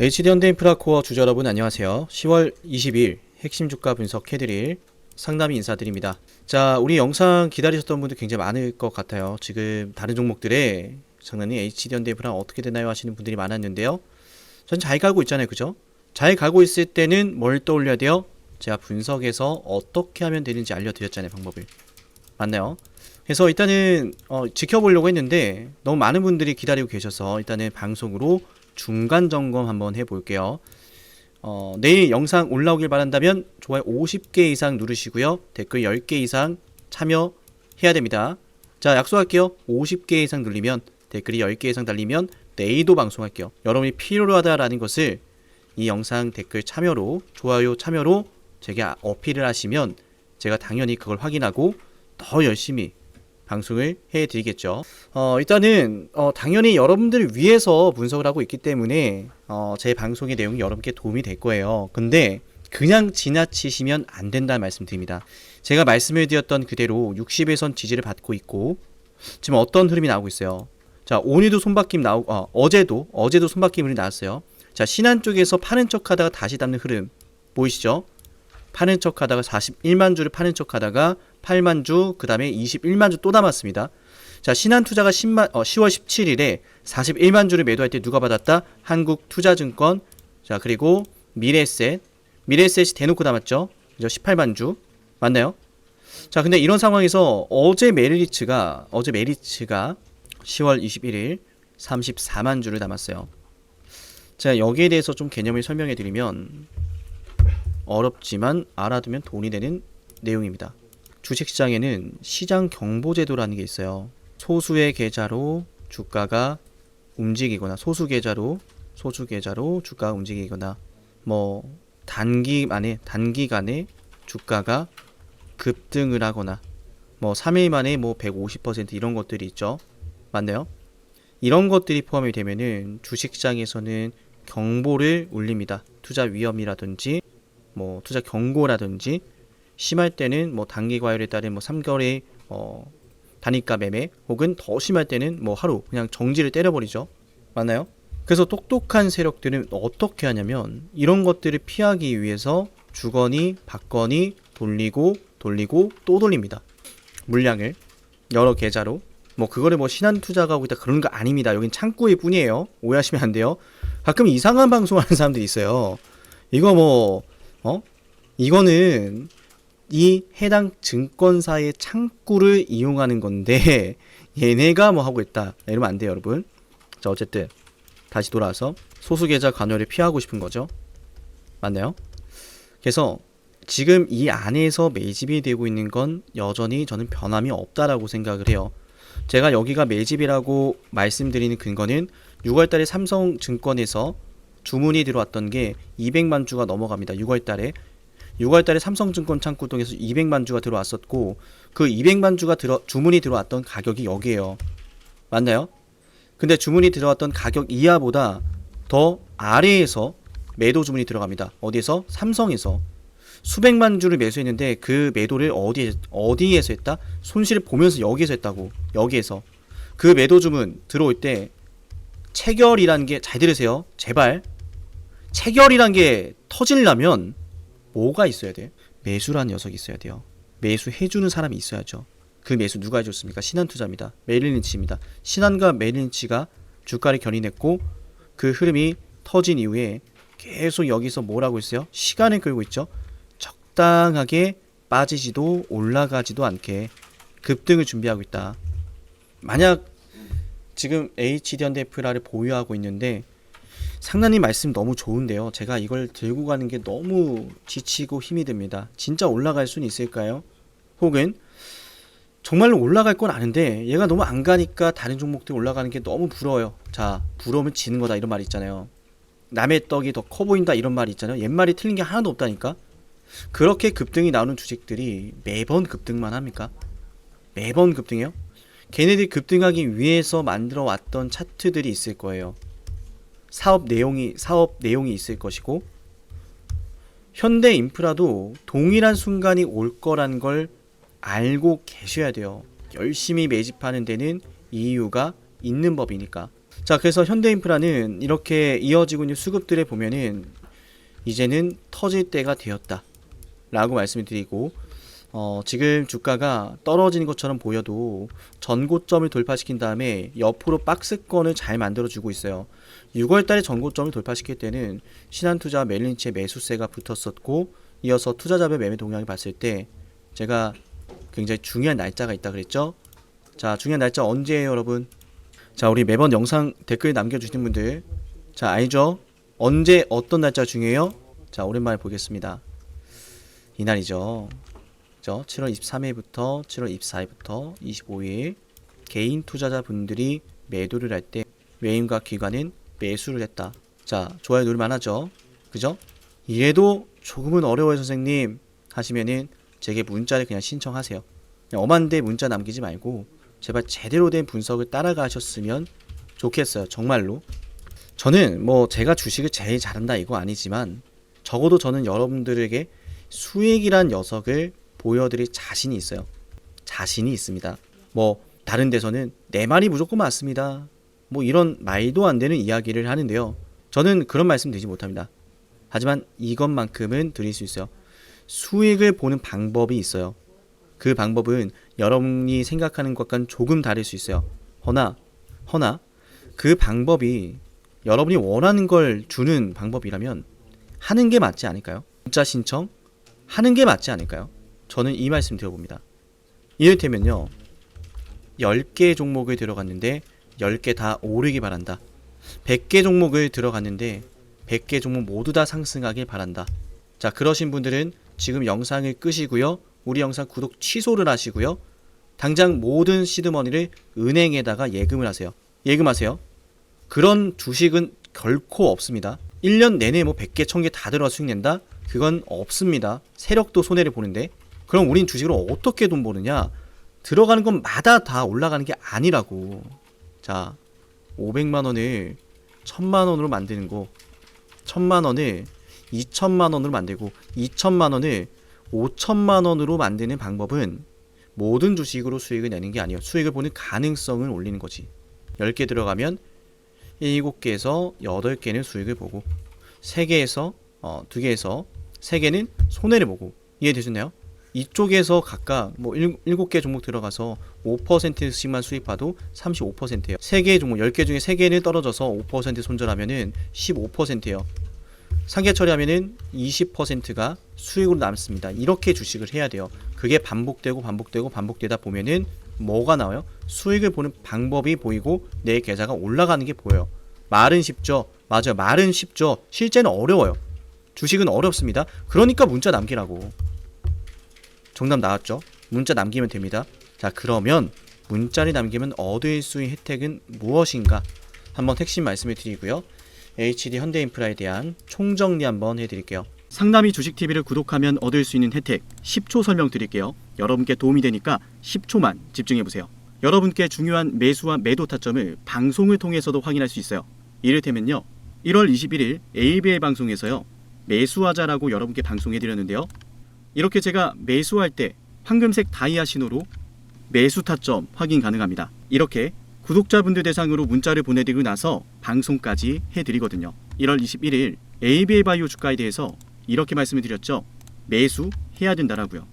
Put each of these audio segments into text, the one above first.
HD 현대 인프라 코어 주주 여러분 안녕하세요. 10월 20일 핵심 주가 분석 해드릴 상담이 인사드립니다. 자, 우리 영상 기다리셨던 분들 굉장히 많을 것 같아요. 지금 다른 종목들의 장난이 HD 현대 인프라 어떻게 되나요 하시는 분들이 많았는데요. 전 잘 가고 있잖아요, 그죠? 잘 가고 있을 때는 뭘 떠올려야 돼요? 제가 분석해서 어떻게 하면 되는지 알려드렸잖아요, 방법을. 맞나요? 그래서 일단은 어, 지켜보려고 했는데 너무 많은 분들이 기다리고 계셔서 일단은 방송으로 중간 점검 한번 해볼게요. 어, 내일 영상 올라오길 바란다면 좋아요 50개 이상 누르시고요. 댓글 10개 이상 참여해야 됩니다. 자, 약속할게요. 50개 이상 눌리면 댓글이 10개 이상 달리면 내일도 방송할게요. 여러분이 필요로 하다라는 것을 이 영상 댓글 참여로 좋아요 참여로 제게 어필을 하시면 제가 당연히 그걸 확인하고 더 열심히 방송을 해드리겠죠. 어, 일단은 어, 당연히 여러분들을 위해서 분석을 하고 있기 때문에 어, 제 방송의 내용이 여러분께 도움이 될 거예요. 근데 그냥 지나치시면 안 된다는 말씀드립니다. 제가 말씀을 드렸던 그대로 60에선 지지를 받고 있고 지금 어떤 흐름이 나오고 있어요. 자 오늘도 손바뀜 나오 어, 어제도 어제도 손바뀜 흐름이 나왔어요. 자 신한 쪽에서 파는 척하다가 다시 담는 흐름 보이시죠? 파는 척 하다가 41만 주를 파는 척 하다가 8만 주, 그 다음에 21만 주 또 남았습니다. 자, 신한투자가 10만, 어, 10월 17일에 41만 주를 매도할 때 누가 받았다? 한국투자증권. 자, 그리고 미래에셋. 미래에셋이 대놓고 담았죠? 그죠? 18만 주. 맞나요? 자, 근데 이런 상황에서 어제 메리츠가, 어제 메리츠가 10월 21일 34만 주를 담았어요. 자, 여기에 대해서 좀 개념을 설명해 드리면 어렵지만 알아두면 돈이 되는 내용입니다. 주식시장에는 시장 경보제도라는 게 있어요. 소수의 계좌로 주가가 움직이거나 소수 계좌로 소수 계좌로 주가가 움직이거나 뭐 단기 만에 단기간에 주가가 급등을 하거나 뭐 3일 만에 뭐 150% 이런 것들이 있죠. 맞나요? 이런 것들이 포함이 되면은 주식시장에서는 경보를 울립니다. 투자 위험이라든지 뭐 투자 경고라든지 심할 때는 뭐 단기 과열에 따른 뭐 3개월의 어 단위가 매매 혹은 더 심할 때는 뭐 하루 그냥 정지를 때려버리죠. 맞나요? 그래서 똑똑한 세력들은 어떻게 하냐면 이런 것들을 피하기 위해서 주거니 받거니 돌리고 돌리고 또 돌립니다. 물량을 여러 계좌로 뭐 그거를 뭐 신한 투자가 하고 있다 그런 거 아닙니다. 여긴 창구일 뿐이에요. 오해하시면 안 돼요. 가끔 이상한 방송하는 사람들이 있어요. 이거 뭐 어? 이거는 이 해당 증권사의 창구를 이용하는 건데 얘네가 뭐 하고 있다 이러면 안 돼요 여러분 자 어쨌든 다시 돌아와서 소수 계좌 관여를 피하고 싶은 거죠 맞나요? 그래서 지금 이 안에서 매집이 되고 있는 건 여전히 저는 변함이 없다라고 생각을 해요 제가 여기가 매집이라고 말씀드리는 근거는 6월달에 삼성증권에서 주문이 들어왔던 게 200만 주가 넘어갑니다 6월 달에 6월 달에 삼성증권 창구 통해서 200만 주가 들어왔었고 그 200만 주가 들어 주문이 들어왔던 가격이 여기에요. 맞나요? 근데 주문이 들어왔던 가격 이하보다 더 아래에서 매도 주문이 들어갑니다. 어디에서? 삼성에서 수백만 주를 매수했는데 그 매도를 어디에 어디에서 했다? 손실을 보면서 여기에서 했다고. 여기에서 그 매도 주문 들어올 때 체결이라는 게 잘 들으세요. 제발 체결이란 게 터질라면 뭐가 있어야 돼? 매수라는 녀석이 있어야 돼요. 매수 해주는 사람이 있어야죠. 그 매수 누가 해줬습니까? 신한투자입니다. 메릴린치입니다. 신한과 메릴린치가 주가를 견인했고 그 흐름이 터진 이후에 계속 여기서 뭐라고 있어요? 시간을 끌고 있죠. 적당하게 빠지지도 올라가지도 않게 급등을 준비하고 있다. 만약 지금 HD현대프라를 보유하고 있는데 상단님 말씀 너무 좋은데요. 제가 이걸 들고 가는 게 너무 지치고 힘이 듭니다. 진짜 올라갈 수는 있을까요? 혹은 정말로 올라갈 건 아는데 얘가 너무 안 가니까 다른 종목들 올라가는 게 너무 부러워요. 자, 부러우면 지는 거다 이런 말 있잖아요. 남의 떡이 더 커 보인다 이런 말이 있잖아요. 옛말이 틀린 게 하나도 없다니까. 그렇게 급등이 나오는 주식들이 매번 급등만 합니까? 매번 급등해요? 걔네들이 급등하기 위해서 만들어 왔던 차트들이 있을 거예요. 사업 내용이 사업 내용이 있을 것이고 현대 인프라도 동일한 순간이 올 거란 걸 알고 계셔야 돼요. 열심히 매집하는 데는 이유가 있는 법이니까. 자, 그래서 현대 인프라는 이렇게 이어지고 있는 수급들에 보면은 이제는 터질 때가 되었다. 라고 말씀을 드리고, 어, 지금 주가가 떨어지는 것처럼 보여도 전고점을 돌파시킨 다음에 옆으로 박스권을 잘 만들어주고 있어요. 6월 달에 전고점을 돌파시킬 때는 신한투자 멜린치의 매수세가 붙었었고, 이어서 투자자별 매매 동향을 봤을 때 제가 굉장히 중요한 날짜가 있다 그랬죠? 자, 중요한 날짜 언제예요, 여러분? 자, 우리 매번 영상 댓글 남겨주시는 분들. 자, 알죠? 언제, 어떤 날짜 중요해요? 자, 오랜만에 보겠습니다. 이날이죠. 그죠? 7월 23일부터 7월 24일부터 25일 개인 투자자분들이 매도를 할 때 외인과 기관은 매수를 했다. 자, 좋아요 누를만 하죠. 그죠? 이래도 조금은 어려워요, 선생님. 하시면은 제게 문자를 그냥 신청하세요. 그냥 엄한데 문자 남기지 말고 제발 제대로 된 분석을 따라가셨으면 좋겠어요. 정말로. 저는 뭐 제가 주식을 제일 잘한다 이거 아니지만 적어도 저는 여러분들에게 수익이란 녀석을 보여드릴 자신이 있어요. 자신이 있습니다. 뭐 다른 데서는 내 말이 무조건 맞습니다. 뭐 이런 말도 안 되는 이야기를 하는데요. 저는 그런 말씀 드리지 못합니다. 하지만 이것만큼은 드릴 수 있어요. 수익을 보는 방법이 있어요. 그 방법은 여러분이 생각하는 것과는 조금 다를 수 있어요. 허나, 허나, 그 방법이 여러분이 원하는 걸 주는 방법이라면 하는 게 맞지 않을까요? 문자 신청 하는 게 맞지 않을까요? 저는 이 말씀 드려봅니다. 이를테면요. 10개 종목을 들어갔는데 10개 다 오르기 바란다. 100개 종목을 들어갔는데 100개 종목 모두 다 상승하길 바란다. 자, 그러신 분들은 지금 영상을 끄시고요. 우리 영상 구독 취소를 하시고요. 당장 모든 시드머니를 은행에다가 예금을 하세요. 예금하세요. 그런 주식은 결코 없습니다. 1년 내내 뭐 100개, 1000개 다 들어가 수익 낸다? 그건 없습니다. 세력도 손해를 보는데. 그럼 우린 주식으로 어떻게 돈 버느냐? 들어가는 것마다 다 올라가는 게 아니라고. 자, 500만 원을 1000만 원으로 만드는 거. 1000만 원을 2천만 원으로 만들고 2천만 원을 5천만 원으로 만드는 방법은 모든 주식으로 수익을 내는 게 아니에요. 수익을 보는 가능성을 올리는 거지. 10개 들어가면 7개에서 8개는 수익을 보고 3개에서 어, 2개에서 3개는 손해를 보고 이해되셨나요? 이쪽에서 각각 뭐 7, 7개 종목 들어가서 5%씩만 수익 봐도 35%예요. 3개 종목 10개 중에 3개는 떨어져서 5% 손절하면은 15%예요. 상계 처리하면은 20%가 수익으로 남습니다. 이렇게 주식을 해야 돼요. 그게 반복되고 반복되고 반복되다 보면은 뭐가 나와요? 수익을 보는 방법이 보이고 내 계좌가 올라가는 게 보여요. 말은 쉽죠. 맞아요. 말은 쉽죠. 실제는 어려워요. 주식은 어렵습니다. 그러니까 문자 남기라고. 정답 나왔죠? 문자 남기면 됩니다. 자, 그러면 문자를 남기면 얻을 수 있는 혜택은 무엇인가? 한번 핵심 말씀을 드리고요. HD 현대인프라에 대한 총정리 한번 해드릴게요. 상남이 주식TV를 구독하면 얻을 수 있는 혜택 10초 설명드릴게요. 여러분께 도움이 되니까 10초만 집중해보세요. 여러분께 중요한 매수와 매도 타점을 방송을 통해서도 확인할 수 있어요. 이를테면요. 1월 21일 ABL 방송에서요. 매수하자라고 여러분께 방송해드렸는데요. 이렇게 제가 매수할 때 황금색 다이아 신호로 매수 타점 확인 가능합니다. 이렇게 구독자분들 대상으로 문자를 보내드리고 나서 방송까지 해드리거든요. 1월 21일 ABA 바이오 주가에 대해서 이렇게 말씀을 드렸죠. 매수해야 된다라고요.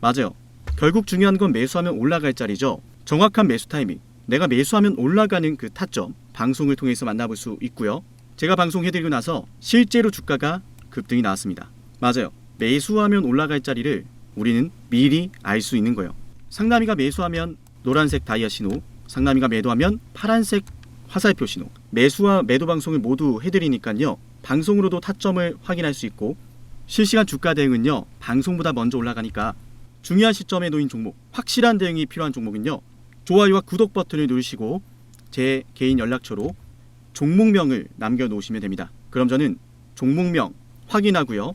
맞아요. 결국 중요한 건 매수하면 올라갈 자리죠. 정확한 매수 타이밍. 내가 매수하면 올라가는 그 타점 방송을 통해서 만나볼 수 있고요. 제가 방송해드리고 나서 실제로 주가가 급등이 나왔습니다. 맞아요. 매수하면 올라갈 자리를 우리는 미리 알 수 있는 거예요. 상남이가 매수하면 노란색 다이아 신호, 상남이가 매도하면 파란색 화살표 신호. 매수와 매도 방송을 모두 해드리니까요. 방송으로도 타점을 확인할 수 있고 실시간 주가 대응은요. 방송보다 먼저 올라가니까 중요한 시점에 놓인 종목, 확실한 대응이 필요한 종목은요. 좋아요와 구독 버튼을 누르시고 제 개인 연락처로 종목명을 남겨 놓으시면 됩니다. 그럼 저는 종목명 확인하고요.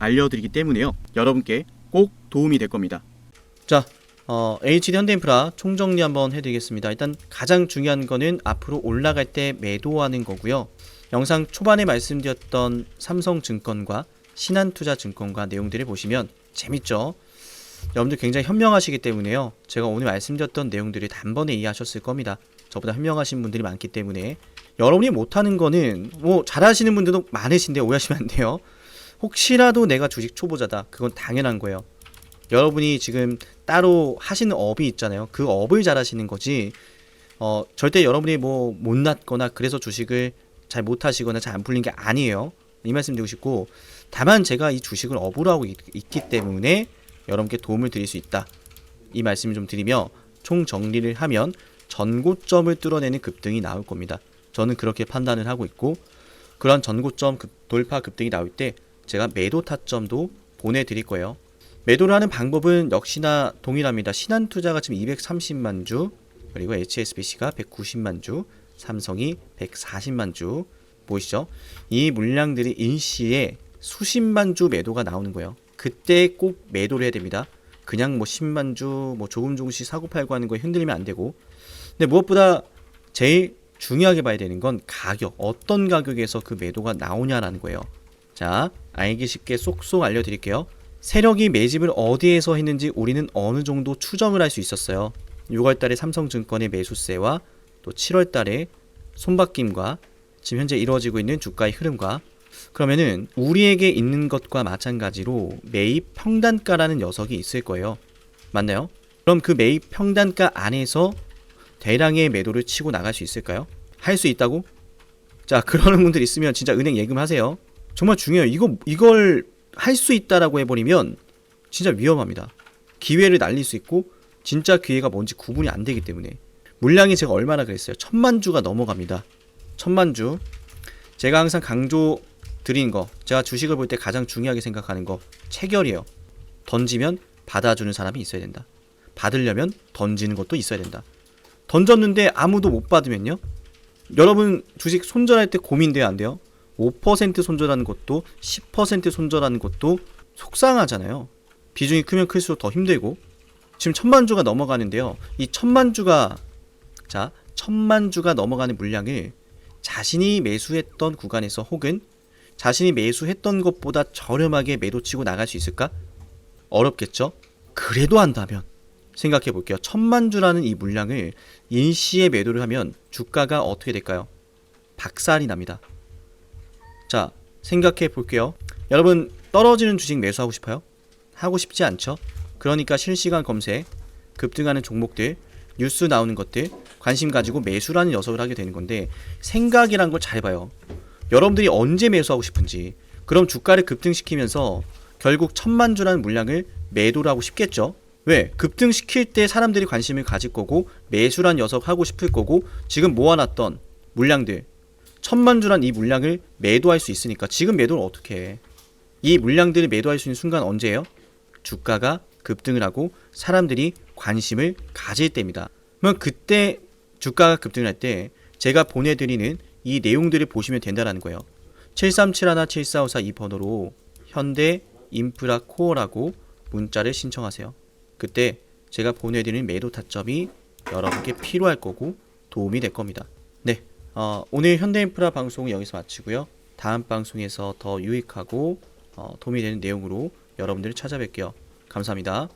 알려드리기 때문에요. 여러분께 꼭 도움이 될 겁니다. 자, 어, HD 현대인프라 총정리 한번 해드리겠습니다. 일단 가장 중요한 거는 앞으로 올라갈 때 매도하는 거고요. 영상 초반에 말씀드렸던 삼성증권과 신한투자증권과 내용들을 보시면 재밌죠? 여러분들 굉장히 현명하시기 때문에요. 제가 오늘 말씀드렸던 내용들을 단번에 이해하셨을 겁니다. 저보다 현명하신 분들이 많기 때문에 여러분이 못하는 거는 뭐 잘하시는 분들도 많으신데 오해하시면 안 돼요. 혹시라도 내가 주식 초보자다. 그건 당연한 거예요. 여러분이 지금 따로 하시는 업이 있잖아요. 그 업을 잘 하시는 거지. 어, 절대 여러분이 뭐 못났거나 그래서 주식을 잘 못하시거나 잘 안 풀린 게 아니에요. 이 말씀 드리고 싶고 다만 제가 이 주식을 업으로 하고 있, 있기 때문에 여러분께 도움을 드릴 수 있다. 이 말씀을 좀 드리며 총 정리를 하면 전고점을 뚫어내는 급등이 나올 겁니다. 저는 그렇게 판단을 하고 있고 그런 전고점 급- 돌파 급등이 나올 때 제가 매도 타점도 보내드릴 거예요. 매도를 하는 방법은 역시나 동일합니다. 신한투자가 지금 230만 주, 그리고 HSBC가 190만 주, 삼성이 140만 주 보이시죠? 이 물량들이 일시에 수십만 주 매도가 나오는 거예요. 그때 꼭 매도를 해야 됩니다. 그냥 뭐 10만 주, 뭐 조금 조금씩 사고 팔고 하는 거에 흔들리면 안 되고. 근데 무엇보다 제일 중요하게 봐야 되는 건 가격. 어떤 가격에서 그 매도가 나오냐라는 거예요. 자, 알기 쉽게 쏙쏙 알려드릴게요. 세력이 매집을 어디에서 했는지 우리는 어느 정도 추정을 할 수 있었어요. 6월달에 삼성증권의 매수세와 또 7월달에 손바뀜과 지금 현재 이루어지고 있는 주가의 흐름과 그러면은 우리에게 있는 것과 마찬가지로 매입 평단가라는 녀석이 있을 거예요. 맞나요? 그럼 그 매입 평단가 안에서 대량의 매도를 치고 나갈 수 있을까요? 할 수 있다고? 자, 그러는 분들 있으면 진짜 은행 예금하세요. 정말 중요해요. 이거 이걸 할 수 있다라고 해버리면 진짜 위험합니다. 기회를 날릴 수 있고 진짜 기회가 뭔지 구분이 안 되기 때문에 물량이 제가 얼마나 그랬어요. 천만 주가 넘어갑니다. 천만 주. 제가 항상 강조 드린 거, 제가 주식을 볼 때 가장 중요하게 생각하는 거 체결이에요. 던지면 받아주는 사람이 있어야 된다. 받으려면 던지는 것도 있어야 된다. 던졌는데 아무도 못 받으면요? 여러분 주식 손절할 때 고민돼야 안 돼요? 5% 손절하는 것도 10% 손절하는 것도 속상하잖아요. 비중이 크면 클수록 더 힘들고 지금 천만 주가 넘어가는데요. 이 천만 주가 자 천만 주가 넘어가는 물량을 자신이 매수했던 구간에서 혹은 자신이 매수했던 것보다 저렴하게 매도치고 나갈 수 있을까? 어렵겠죠? 그래도 한다면 생각해 볼게요. 천만 주라는 이 물량을 일시에 매도를 하면 주가가 어떻게 될까요? 박살이 납니다. 자, 생각해 볼게요. 여러분, 떨어지는 주식 매수하고 싶어요? 하고 싶지 않죠? 그러니까 실시간 검색, 급등하는 종목들, 뉴스 나오는 것들, 관심 가지고 매수라는 녀석을 하게 되는 건데, 생각이란 걸 잘 봐요. 여러분들이 언제 매수하고 싶은지, 그럼 주가를 급등시키면서 결국 천만 주라는 물량을 매도를 하고 싶겠죠? 왜? 급등시킬 때 사람들이 관심을 가질 거고, 매수란 녀석 하고 싶을 거고, 지금 모아놨던 물량들, 천만 주란 이 물량을 매도할 수 있으니까 지금 매도를 어떻게 해? 이 물량들을 매도할 수 있는 순간 언제예요? 주가가 급등을 하고 사람들이 관심을 가질 때입니다. 그러면 그때 주가가 급등을 할 때 제가 보내드리는 이 내용들을 보시면 된다는 거예요. 7371이 번호로 현대 인프라 코어라고 문자를 신청하세요. 그때 제가 보내드리는 매도 타점이 여러분께 필요할 거고 도움이 될 겁니다. 네, 어, 오늘 현대인프라 방송은 여기서 마치고요. 다음 방송에서 더 유익하고 어, 도움이 되는 내용으로 여러분들을 찾아뵐게요. 감사합니다.